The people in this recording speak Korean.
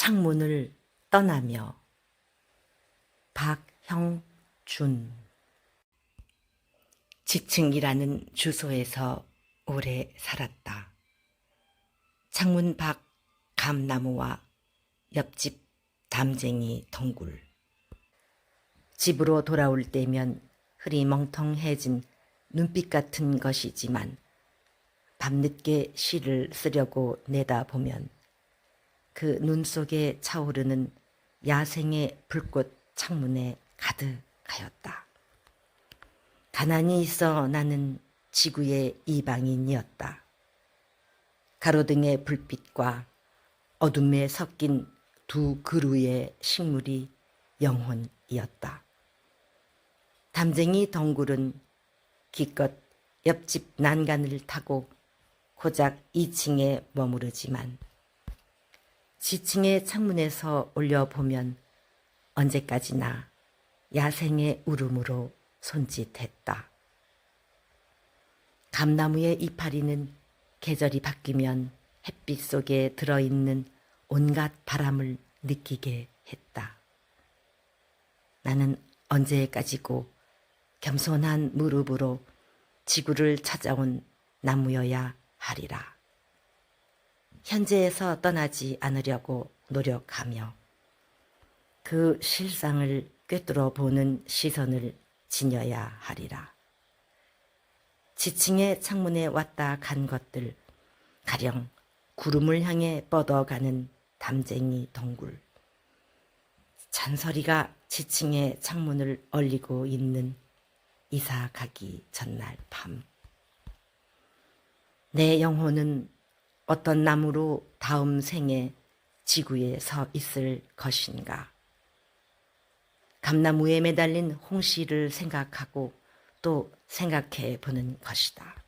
창문을 떠나며 박형준 지층이라는 주소에서 오래 살았다. 창문 밖 감나무와 옆집 담쟁이 동굴. 집으로 돌아올 때면 흐리멍텅해진 눈빛 같은 것이지만 밤늦게 시를 쓰려고 내다보면 그 눈 속에 차오르는 야생의 불꽃 창문에 가득하였다. 가난이 있어 나는 지구의 이방인이었다. 가로등의 불빛과 어둠에 섞인 두 그루의 식물이 영혼이었다. 담쟁이 덩굴은 기껏 옆집 난간을 타고 고작 2층에 머무르지만 지층의 창문에서 올려보면 언제까지나 야생의 울음으로 손짓했다. 감나무의 이파리는 계절이 바뀌면 햇빛 속에 들어있는 온갖 바람을 느끼게 했다. 나는 언제까지고 겸손한 무릎으로 지구를 찾아온 나무여야 하리라. 현재에서 떠나지 않으려고 노력하며 그 실상을 꿰뚫어 보는 시선을 지녀야 하리라. 지층의 창문에 왔다 간 것들, 가령 구름을 향해 뻗어가는 담쟁이 동굴. 잔소리가 지층의 창문을 얼리고 있는 이사 가기 전날 밤. 내 영혼은 어떤 나무로 다음 생에 지구에 서 있을 것인가. 감나무에 매달린 홍시를 생각하고 또 생각해 보는 것이다.